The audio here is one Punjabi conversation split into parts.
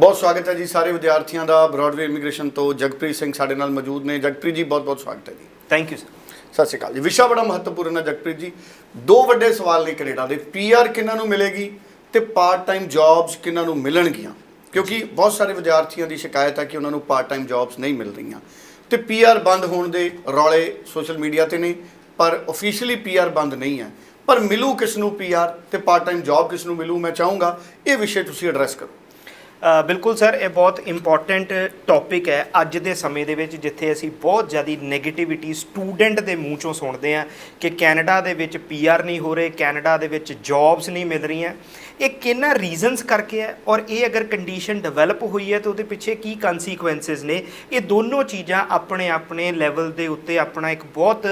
ਬਹੁਤ ਸਵਾਗਤ ਹੈ ਜੀ ਸਾਰੇ ਵਿਦਿਆਰਥੀਆਂ ਦਾ ਬ੍ਰੌਡਵੇ ਇਮੀਗ੍ਰੇਸ਼ਨ ਤੋਂ ਜਗਪ੍ਰੀਤ ਸਿੰਘ ਸਾਡੇ ਨਾਲ ਮੌਜੂਦ ਨੇ। ਜਗਪ੍ਰੀਤ ਜੀ ਬਹੁਤ ਬਹੁਤ ਸਵਾਗਤ ਹੈ ਜੀ। ਥੈਂਕ ਯੂ ਸਰ ਸਤਿ ਸ਼੍ਰੀ ਅਕਾਲ ਜੀ। ਵਿਸ਼ਾ ਬੜਾ ਮਹੱਤਵਪੂਰਨ ਹੈ ਜਗਪ੍ਰੀਤ ਜੀ। ਦੋ ਵੱਡੇ ਸਵਾਲ ਨੇ ਕੈਨੇਡਾ ਦੇ। ਪੀਆਰ ਕਿਹਨਾਂ ਨੂੰ ਮਿਲੇਗੀ ਤੇ ਪਾਰਟ ਟਾਈਮ ਜੌਬਸ ਕਿਹਨਾਂ ਨੂੰ ਮਿਲਣਗੀਆਂ? ਕਿਉਂਕਿ ਬਹੁਤ ਸਾਰੇ ਵਿਦਿਆਰਥੀਆਂ ਦੀ ਸ਼ਿਕਾਇਤ ਹੈ ਕਿ ਉਹਨਾਂ ਨੂੰ ਪਾਰਟ ਟਾਈਮ ਜੌਬਸ ਨਹੀਂ ਮਿਲ ਰਹੀਆਂ। ਤੇ ਪੀਆਰ ਬੰਦ ਹੋਣ ਦੇ ਰੌਲੇ ਸੋਸ਼ਲ ਮੀਡੀਆ ਤੇ ਨੇ ਪਰ ਅਫੀਸ਼ੀਅਲੀ ਪੀਆਰ ਬੰਦ ਨਹੀਂ ਹੈ। ਪਰ ਮਿਲੂ ਕਿਸ ਨੂੰ ਪੀਆਰ ਤੇ ਪਾਰਟ ਟਾਈਮ ਜੌਬ ਕਿਸ ਨੂੰ ਮਿਲੂ? ਮੈਂ ਚਾਹੂੰਗਾ ਇਹ ਵਿਸ਼ੇ ਤੁਸੀਂ ਐਡਰੈਸ ਕਰੋ। ਬਿਲਕੁਲ ਸਰ, ਇਹ ਬਹੁਤ ਇੰਪੋਰਟੈਂਟ ਟੌਪਿਕ ਹੈ ਅੱਜ ਦੇ ਸਮੇਂ ਦੇ ਵਿੱਚ, ਜਿੱਥੇ ਅਸੀਂ ਬਹੁਤ ਜ਼ਿਆਦਾ 네ਗੇਟਿਵਿਟੀ ਸਟੂਡੈਂਟ ਦੇ ਮੂੰਹ ਚੋਂ ਸੁਣਦੇ ਹਾਂ ਕਿ ਕੈਨੇਡਾ ਦੇ ਵਿੱਚ ਪੀਆਰ ਨਹੀਂ ਹੋ ਰਹੇ ਕੈਨੇਡਾ ਦੇ ਵਿੱਚ ਜੌਬਸ ਨਹੀਂ ਮਿਲ ਰਹੀਆਂ। ਇਹ ਕਿੰਨਾ ਰੀਜ਼ਨਸ ਕਰਕੇ ਹੈ ਔਰ ਇਹ ਅਗਰ ਕੰਡੀਸ਼ਨ ਡਿਵੈਲਪ ਹੋਈ ਹੈ ਤਾਂ ਉਹਦੇ ਪਿੱਛੇ ਕੀ ਕਨਸੀਕੁਐਂਸਸ ਨੇ? ਇਹ ਦੋਨੋਂ ਚੀਜ਼ਾਂ ਆਪਣੇ ਆਪਣੇ ਲੈਵਲ ਦੇ ਉੱਤੇ ਆਪਣਾ ਇੱਕ ਬਹੁਤ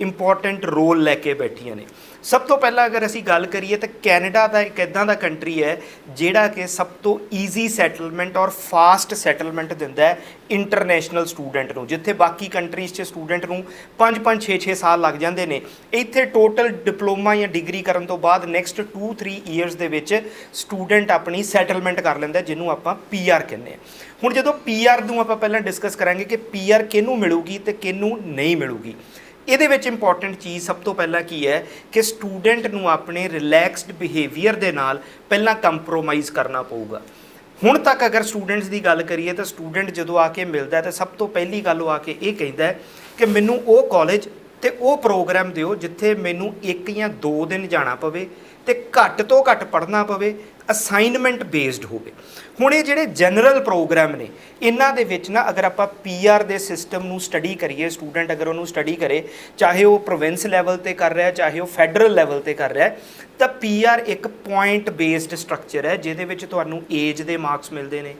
ਇੰਪੋਰਟੈਂਟ ਰੋਲ ਲੈ ਕੇ ਬੈਠੀਆਂ ਨੇ। ਸਭ ਤੋਂ ਪਹਿਲਾਂ ਅਗਰ ਅਸੀਂ ਗੱਲ ਕਰੀਏ ਤਾਂ ਕੈਨੇਡਾ ਦਾ ਇੱਕ ਇਦਾਂ ਦਾ ਕੰਟਰੀ ਹੈ ਜਿਹੜਾ ਕਿ ਸਭ ਤੋਂ ਈਜ਼ੀ ਸੈਟਲਮੈਂਟ ਔਰ ਫਾਸਟ ਸੈਟਲਮੈਂਟ ਦਿੰਦਾ ਹੈ ਇੰਟਰਨੈਸ਼ਨਲ ਸਟੂਡੈਂਟ ਨੂੰ, ਜਿੱਥੇ ਬਾਕੀ ਕੰਟਰੀਜ਼ 'ਚ ਸਟੂਡੈਂਟ ਨੂੰ 5-5 6-6 ਸਾਲ ਲੱਗ ਜਾਂਦੇ ਨੇ। ਇੱਥੇ ਟੋਟਲ ਡਿਪਲੋਮਾ ਜਾਂ ਡਿਗਰੀ ਕਰਨ ਤੋਂ ਬਾਅਦ ਨੈਕਸਟ 2-3 ਇਅਰਸ ਦੇ ਵਿੱਚ ਸਟੂਡੈਂਟ ਆਪਣੀ ਸੈਟਲਮੈਂਟ ਕਰ ਲੈਂਦਾ ਜਿਹਨੂੰ ਆਪਾਂ ਪੀਆਰ ਕਹਿੰਦੇ ਆ ਹੁਣ ਜਦੋਂ ਪੀਆਰ ਨੂੰ ਆਪਾਂ ਪਹਿਲਾਂ ਡਿਸਕਸ ਕਰਾਂਗੇ ਕਿ ਪੀਆਰ ਕਿਹਨੂੰ ਮਿਲੂਗੀ ਤੇ ਕਿਹਨੂੰ ਨਹੀਂ ਮਿਲੂਗੀ, ਇਹਦੇ ਵਿੱਚ ਇੰਪੋਰਟੈਂਟ ਚੀਜ਼ ਸਭ ਤੋਂ ਪਹਿਲਾਂ ਕੀ ਹੈ ਕਿ ਸਟੂਡੈਂਟ ਨੂੰ ਆਪਣੇ ਰਿਲੈਕਸਡ ਬਿਹੇਵੀਅਰ ਦੇ ਨਾਲ ਪਹਿਲਾਂ ਕੰਪਰੋਮਾਈਜ਼ ਕਰਨਾ ਪਊਗਾ। ਹੁਣ ਤੱਕ ਅਗਰ ਸਟੂਡੈਂਟਸ ਦੀ ਗੱਲ ਕਰੀਏ ਤਾਂ ਸਟੂਡੈਂਟ ਜਦੋਂ ਆ ਕੇ ਮਿਲਦਾ ਤਾਂ ਸਭ ਤੋਂ ਪਹਿਲੀ ਗੱਲ ਉਹ ਆ ਕੇ ਇਹ ਕਹਿੰਦਾ ਹੈ ਕਿ ਮੈਨੂੰ ਉਹ ਕਾਲਜ ਤੇ ਉਹ ਪ੍ਰੋਗਰਾਮ ਦਿਓ ਜਿੱਥੇ ਮੈਨੂੰ ਇੱਕ ਜਾਂ ਦੋ ਦਿਨ ਜਾਣਾ ਪਵੇ ਤੇ ਘੱਟ ਤੋਂ ਘੱਟ ਪੜ੍ਹਨਾ ਪਵੇ ਅਸਾਈਨਮੈਂਟ ਬੇਸਡ ਹੋਵੇ। ਹੁਣ ਇਹ ਜਿਹੜੇ ਜਨਰਲ ਪ੍ਰੋਗਰਾਮ ਨੇ, ਇਹਨਾਂ ਦੇ ਵਿੱਚ ਨਾ ਅਗਰ ਆਪਾਂ ਪੀਆਰ ਦੇ ਸਿਸਟਮ ਨੂੰ ਸਟੱਡੀ ਕਰੀਏ ਸਟੂਡੈਂਟ ਅਗਰ ਉਹਨੂੰ ਸਟੱਡੀ ਕਰੇ, ਚਾਹੇ ਉਹ ਪ੍ਰੋਵਿੰਸ ਲੈਵਲ ਤੇ ਕਰ ਰਿਹਾ, ਚਾਹੇ ਉਹ ਫੈਡਰਲ ਲੈਵਲ ਤੇ ਕਰ ਰਿਹਾ, ਤਾਂ ਪੀਆਰ ਇੱਕ ਪੁਆਇੰਟ ਬੇਸਡ ਸਟਰਕਚਰ ਹੈ, ਜਿਹਦੇ ਵਿੱਚ ਤੁਹਾਨੂੰ ਏਜ ਦੇ ਮਾਰਕਸ ਮਿਲਦੇ ਨੇ,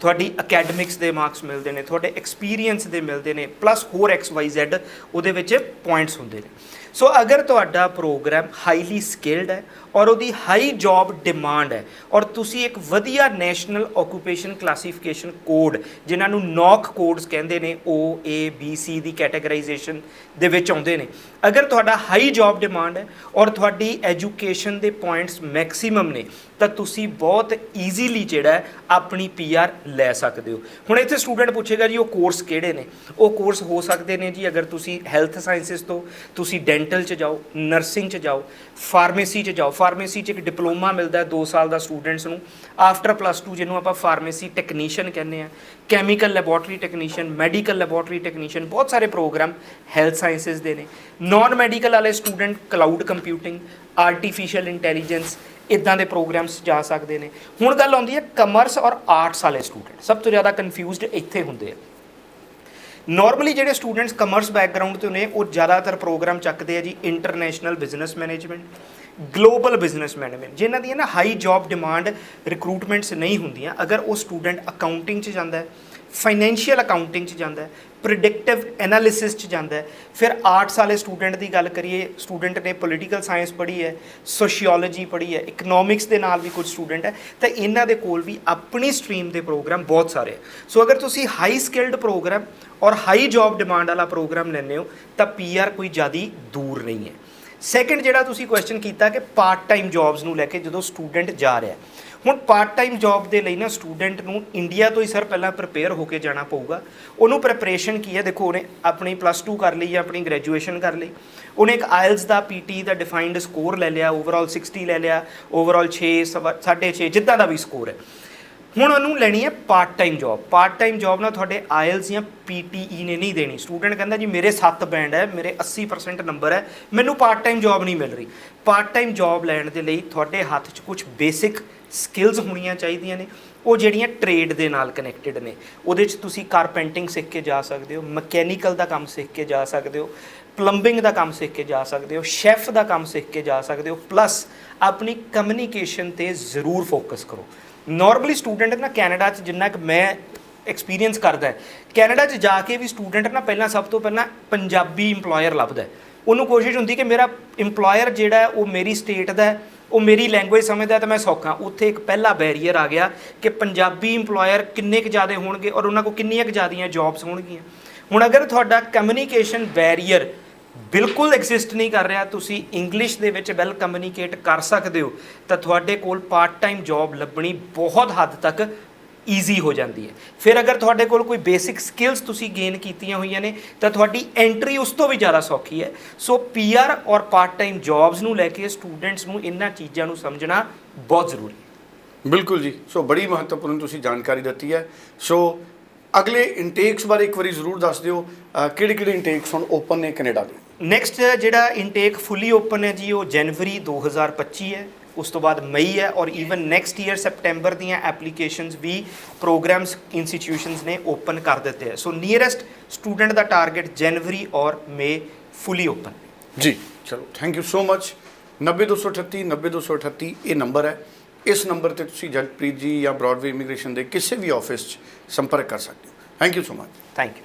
ਤੁਹਾਡੀ ਅਕੈਡਮਿਕਸ ਦੇ ਮਾਰਕਸ ਮਿਲਦੇ ਨੇ, ਤੁਹਾਡੇ ਐਕਸਪੀਰੀਅੰਸ ਦੇ ਮਿਲਦੇ ਨੇ ਪਲੱਸ ਹੋਰ ਐਕਸ ਵਾਈ ਜ਼ੈਡ ਉਹਦੇ ਵਿੱਚ ਪੁਆਇੰਟਸ ਹੁੰਦੇ ਨੇ। ਸੋ ਅਗਰ ਤੁਹਾਡਾ ਪ੍ਰੋਗਰਾਮ ਹਾਈਲੀ ਸਕਿਲਡ ਹੈ ਔਰ ਉਹਦੀ ਹਾਈ ਜੌਬ ਡਿਮਾਂਡ ਹੈ। ਔਰ ਤੁਸੀਂ ਇੱਕ ਵਧੀਆ ਨੈਸ਼ਨਲ ਆਕੂਪੇਸ਼ਨ ਕਲਾਸੀਫਿਕੇਸ਼ਨ ਕੋਡ ਜਿਨ੍ਹਾਂ ਨੂੰ ਨੌਕ ਕੋਡਸ ਕਹਿੰਦੇ ਨੇ, O, A, B, C ਦੀ ਕੈਟਾਗਰਾਈਜੇਸ਼ਨ ਦੇ ਵਿੱਚ ਆਉਂਦੇ ਨੇ। ਅਗਰ ਤੁਹਾਡਾ ਹਾਈ ਜੌਬ ਡਿਮਾਂਡ ਹੈ ਔਰ ਤੁਹਾਡੀ ਐਜੂਕੇਸ਼ਨ ਦੇ ਪੁਆਇੰਟਸ ਮੈਕਸਿਮਮ ਨੇ, ਤਾਂ ਤੁਸੀਂ ਬਹੁਤ ਈਜ਼ੀਲੀ ਜਿਹੜਾ ਹੈ ਆਪਣੀ ਪੀਆਰ ਲੈ ਸਕਦੇ ਹੋ। ਹੁਣ ਇੱਥੇ ਸਟੂਡੈਂਟ ਪੁੱਛੇਗਾ ਜੀ, ਉਹ ਕੋਰਸ ਕਿਹੜੇ ਨੇ? ਉਹ ਕੋਰਸ ਹੋ ਸਕਦੇ ਨੇ ਜੀ, ਅਗਰ ਤੁਸੀਂ ਹੈਲਥ ਸਾਇੰਸਿਸ ਤੋਂ, ਤੁਸੀਂ ਡੈਂਟਲ 'ਚ ਜਾਓ ਨਰਸਿੰਗ 'ਚ ਜਾਓ ਫਾਰਮੇਸੀ 'ਚ ਜਾਓ। ਫਾਰਮੇਸੀ 'ਚ ਇੱਕ ਡਿਪਲੋਮਾ ਮਿਲਦਾ ਹੈ 2 ਸਾਲ ਦਾ ਸਟੂਡੈਂਟਸ ਨੂੰ। ਆਫਟਰ ਪਲੱਸ 2 ਜਿਹਨੂੰ ਆਪਾਂ ਫਾਰਮੇਸੀ ਟੈਕਨੀਸ਼ੀਅਨ ਕਹਿੰਦੇ ਆ chemical laboratory technician medical laboratory technician ਬਹੁਤ ਸਾਰੇ ਪ੍ਰੋਗਰਾਮ ਹੈਲਥ ਸਾਇੰਸਿਸ ਦੇ ਨੇ। ਨਾਨ ਮੈਡੀਕਲ ਵਾਲੇ student cloud computing artificial intelligence ਇਦਾਂ ਦੇ ਪ੍ਰੋਗਰਾਮਸ ਜਾ ਸਕਦੇ ਨੇ। ਹੁਣ ਗੱਲ ਆਉਂਦੀ ਹੈ ਕਮਰਸ ਔਰ ਆਰਟਸ ਵਾਲੇ ਸਟੂਡੈਂਟ ਸਭ ਤੋਂ ਜ਼ਿਆਦਾ ਕਨਫਿਊਜ਼ਡ ਇੱਥੇ ਹੁੰਦੇ ਆ। ਨਾਰਮਲੀ ਜਿਹੜੇ ਸਟੂਡੈਂਟਸ ਕਮਰਸ ਬੈਕਗ੍ਰਾਉਂਡ ਤੋਂ ਨੇ, ਉਹ ਜ਼ਿਆਦਾਤਰ ਪ੍ਰੋਗਰਾਮ ਚੱਕਦੇ ਆ ਜੀ international business management global businessman management ਜਿਨ੍ਹਾਂ ਦੀ ਨਾ ਹਾਈ ਜੌਬ ਡਿਮਾਂਡ ਰਿਕਰੂਟਮੈਂਟਸ ਨਹੀਂ ਹੁੰਦੀਆਂ, ਅਗਰ ਉਹ ਸਟੂਡੈਂਟ ਅਕਾਊਂਟਿੰਗ 'ਚ ਜਾਂਦਾ ਹੈ ਫਾਈਨੈਂਸ਼ੀਅਲ ਅਕਾਊਂਟਿੰਗ 'ਚ ਜਾਂਦਾ ਹੈ ਪ੍ਰੈਡਿਕਟਿਵ ਐਨਾਲਿਸਿਸ 'ਚ ਜਾਂਦਾ ਹੈ, ਫਿਰ ਆਰਟਸ ਵਾਲੇ ਸਟੂਡੈਂਟ ਦੀ ਗੱਲ ਕਰੀਏ ਸਟੂਡੈਂਟ ਨੇ ਪੋਲੀਟੀਕਲ ਸਾਇੰਸ ਪੜ੍ਹੀ ਹੈ ਸੋਸ਼ੀਓਲੋਜੀ ਪੜ੍ਹੀ ਹੈ ਇਕਨੋਮਿਕਸ ਦੇ ਨਾਲ ਵੀ ਕੁਝ ਸਟੂਡੈਂਟ ਹੈ, ਤਾਂ ਇਹਨਾਂ ਦੇ ਕੋਲ ਵੀ ਆਪਣੀ ਸਟਰੀਮ ਦੇ ਪ੍ਰੋਗਰਾਮ ਬਹੁਤ ਸਾਰੇ ਹੈ। ਸੋ ਅਗਰ ਤੁਸੀਂ ਹਾਈ ਸਕਿਲਡ ਪ੍ਰੋਗਰਾਮ ਔਰ ਹਾਈ ਜੌਬ ਡਿਮਾਂਡ ਵਾਲਾ ਪ੍ਰੋਗਰਾਮ ਲੈਂਦੇ ਹੋ, ਤਾਂ ਪੀਆਰ ਕੋਈ ਜ਼ਿਆਦੀ ਦੂਰ ਨਹੀਂ ਹੈ। ਸੈਕੰਡ ਜਿਹੜਾ ਤੁਸੀਂ ਕੁਐਸਚਨ ਕੀਤਾ ਕਿ ਪਾਰਟ ਟਾਈਮ ਜੌਬਸ ਨੂੰ ਲੈ ਕੇ ਜਦੋਂ ਸਟੂਡੈਂਟ ਜਾ ਰਿਹਾ ਹੁਣ ਪਾਰਟ ਟਾਈਮ ਜੌਬ ਦੇ ਲਈ ਨਾ ਸਟੂਡੈਂਟ ਨੂੰ ਇੰਡੀਆ ਤੋਂ ਹੀ ਸਰ ਪਹਿਲਾਂ ਪ੍ਰਿਪੇਅਰ ਹੋ ਕੇ ਜਾਣਾ ਪਊਗਾ। ਉਹਨੂੰ ਪ੍ਰੈਪਰੇਸ਼ਨ ਕੀ ਹੈ? ਦੇਖੋ, ਉਹਨੇ ਆਪਣੀ ਪਲੱਸ 2 ਕਰ ਲਈ ਜਾਂ ਆਪਣੀ ਗ੍ਰੈਜੂਏਸ਼ਨ ਕਰ ਲਈ। ਉਹਨੇ ਇੱਕ ਆਇਲਸ ਦਾ ਪੀਟੀ ਦਾ ਡਿਫਾਈਨਡ ਸਕੋਰ ਲੈ ਲਿਆ ਓਵਰਆਲ 60 ਲੈ ਲਿਆ ਓਵਰਆਲ 6 6.5 ਜਿੱਦਾਂ ਦਾ ਵੀ ਸਕੋਰ ਹੈ। ਹੁਣ ਉਹਨੂੰ ਲੈਣੀ ਹੈ part time job part time job ਨਾਲ ਤੁਹਾਡੇ ਆਇਲਸ ਜਾਂ ਪੀਟੀਈ ਨੇ ਨਹੀਂ ਦੇਣੀ। ਸਟੂਡੈਂਟ ਕਹਿੰਦਾ ਜੀ, ਮੇਰੇ 7 ਬੈਂਡ ਹੈ, ਮੇਰੇ 80% ਨੰਬਰ ਹੈ, ਮੈਨੂੰ ਪਾਰਟ ਟਾਈਮ ਜੌਬ ਨਹੀਂ ਮਿਲ ਰਹੀ। ਪਾਰਟ ਟਾਈਮ ਜੌਬ ਲੈਣ ਦੇ ਲਈ ਤੁਹਾਡੇ ਹੱਥ 'ਚ ਕੁਝ ਬੇਸਿਕ ਸਕਿੱਲਸ ਹੋਣੀਆਂ ਚਾਹੀਦੀਆਂ ਨੇ। ਉਹ ਜਿਹੜੀਆਂ ਟ੍ਰੇਡ ਦੇ ਨਾਲ ਕਨੈਕਟਡ ਨੇ। ਉਹਦੇ 'ਚ ਤੁਸੀਂ ਕਾਰਪੈਂਟਿੰਗ ਸਿੱਖ ਕੇ ਜਾ ਸਕਦੇ ਹੋ, ਮਕੈਨੀਕਲ ਦਾ ਕੰਮ ਸਿੱਖ ਕੇ ਜਾ ਸਕਦੇ ਹੋ। ਪਲੰਬਿੰਗ ਦਾ ਕੰਮ ਸਿੱਖ ਕੇ ਜਾ ਸਕਦੇ ਹੋ ਸ਼ੈਫ ਦਾ ਕੰਮ ਸਿੱਖ ਕੇ ਜਾ ਸਕਦੇ ਹੋ ਪਲੱਸ ਆਪਣੀ ਕਮਿਊਨੀਕੇਸ਼ਨ ਤੇ ਜ਼ਰੂਰ ਫੋਕਸ ਕਰੋ। ਨਾਰਮਲੀ ਸਟੂਡੈਂਟ ਨਾ ਕੈਨੇਡਾ 'ਚ ਜਿੰਨਾ ਕਿ ਮੈਂ ਐਕਸਪੀਰੀਅੰਸ ਕਰਦਾ ਹੈ ਕੈਨੇਡਾ 'ਚ ਜਾ ਕੇ ਵੀ ਸਟੂਡੈਂਟ ਨਾ ਪਹਿਲਾਂ ਸਭ ਤੋਂ ਪਹਿਲਾਂ ਪੰਜਾਬੀ EMPLOYER ਲੱਭਦਾ ਹੈ। ਉਹਨੂੰ ਕੋਸ਼ਿਸ਼ ਹੁੰਦੀ ਕਿ ਮੇਰਾ EMPLOYER ਜਿਹੜਾ ਉਹ ਮੇਰੀ ਸਟੇਟ ਦਾ ਹੈ, ਉਹ ਮੇਰੀ ਲੈਂਗੁਏਜ ਸਮਝਦਾ ਤਾਂ ਮੈਂ ਸੌਖਾ ਉੱਥੇ ਇੱਕ ਪਹਿਲਾ ਬੈਰੀਅਰ ਆ ਗਿਆ ਕਿ ਪੰਜਾਬੀ EMPLOYER ਕਿੰਨੇ ਕੁ ਜ਼ਿਆਦੇ ਹੋਣਗੇ ਔਰ ਉਹਨਾਂ ਕੋਲ ਕਿੰਨੀਆਂ ਕੁ ਜ਼ਿਆਦੀਆਂ ਜੌਬਸ ਹੋਣਗੀਆਂ। ਹੁਣ ਅਗਰ ਤੁਹਾਡਾ ਕਮਿਊਨੀਕੇਸ਼ਨ ਬੈਰੀਅਰ ਬਿਲਕੁਲ ਐਗਜ਼ਿਸਟ ਨਹੀਂ ਕਰ ਰਿਹਾ, ਤੁਸੀਂ ਇੰਗਲਿਸ਼ ਦੇ ਵਿੱਚ ਵੈਲ ਕਮਿਊਨੀਕੇਟ ਕਰ ਸਕਦੇ ਹੋ, ਤਾਂ ਤੁਹਾਡੇ ਕੋਲ ਪਾਰਟ ਟਾਈਮ ਜੌਬ ਲੱਭਣੀ ਬਹੁਤ ਹੱਦ ਤੱਕ ਈਜ਼ੀ ਹੋ ਜਾਂਦੀ ਹੈ। ਫਿਰ ਅਗਰ ਤੁਹਾਡੇ ਕੋਲ ਕੋਈ ਬੇਸਿਕ ਸਕਿੱਲਸ ਤੁਸੀਂ ਗੇਨ ਕੀਤੀਆਂ ਹੋਈਆਂ ਨੇ, ਤਾਂ ਤੁਹਾਡੀ ਐਂਟਰੀ ਉਸ ਤੋਂ ਵੀ ਜ਼ਿਆਦਾ ਸੌਖੀ ਹੈ। ਸੋ ਪੀਆਰ ਔਰ ਪਾਰਟ ਟਾਈਮ ਜੌਬਸ ਨੂੰ ਲੈ ਕੇ ਸਟੂਡੈਂਟਸ ਨੂੰ ਇਹਨਾਂ ਚੀਜ਼ਾਂ ਨੂੰ ਸਮਝਣਾ ਬਹੁਤ ਜ਼ਰੂਰੀ ਹੈ। ਬਿਲਕੁਲ ਜੀ। ਸੋ ਬੜੀ ਮਹੱਤਵਪੂਰਨ ਤੁਸੀਂ ਜਾਣਕਾਰੀ ਦਿੱਤੀ ਹੈ। ਸੋ ਅਗਲੇ ਇਨਟੇਕਸ ਬਾਰੇ ਇੱਕ ਵਾਰੀ ਜ਼ਰੂਰ ਦੱਸ ਦਿਓ। ਕਿਹੜੇ ਕਿਹੜੇ ਇਨਟੇਕਸ ਹੁਣ ਓਪਨ ਨੇ ਕੈਨੇਡਾ ਦੇ? ਨੈਕਸਟ ਜਿਹੜਾ ਇਨਟੇਕ ਫੁੱਲੀ ਓਪਨ ਹੈ ਜੀ ਉਹ ਜਨਵਰੀ 2025 ਹੈ। ਉਸ ਤੋਂ ਬਾਅਦ ਮਈ ਹੈ ਔਰ ਈਵਨ ਨੈਕਸਟ ਈਅਰ ਸੈਪਟੈਂਬਰ ਦੀਆਂ ਐਪਲੀਕੇਸ਼ਨਸ ਵੀ ਪ੍ਰੋਗਰਾਮਸ ਇੰਸਟੀਟਿਊਸ਼ਨਸ ਨੇ ਓਪਨ ਕਰ ਦਿੱਤੇ ਹੈ। ਸੋ ਨੀਅਰੈਸਟ ਸਟੂਡੈਂਟ ਦਾ ਟਾਰਗੇਟ ਜਨਵਰੀ ਔਰ ਮਈ ਫੁੱਲੀ ਓਪਨ ਜੀ ਚਲੋ ਥੈਂਕ ਯੂ ਸੋ ਮਚ 90238 90238 ਇਹ ਨੰਬਰ ਹੈ। ਇਸ ਨੰਬਰ ਤੇ ਤੁਸੀਂ ਜਗਪ੍ਰੀਤ ਜੀ ਜਾਂ ਬ੍ਰੌਡਵੇ ਇਮੀਗ੍ਰੇਸ਼ਨ ਦੇ ਕਿਸੇ ਵੀ ਆਫਿਸ 'ਚ ਸੰਪਰਕ ਕਰ ਸਕਦੇ ਹੋ। Thank you so much thank you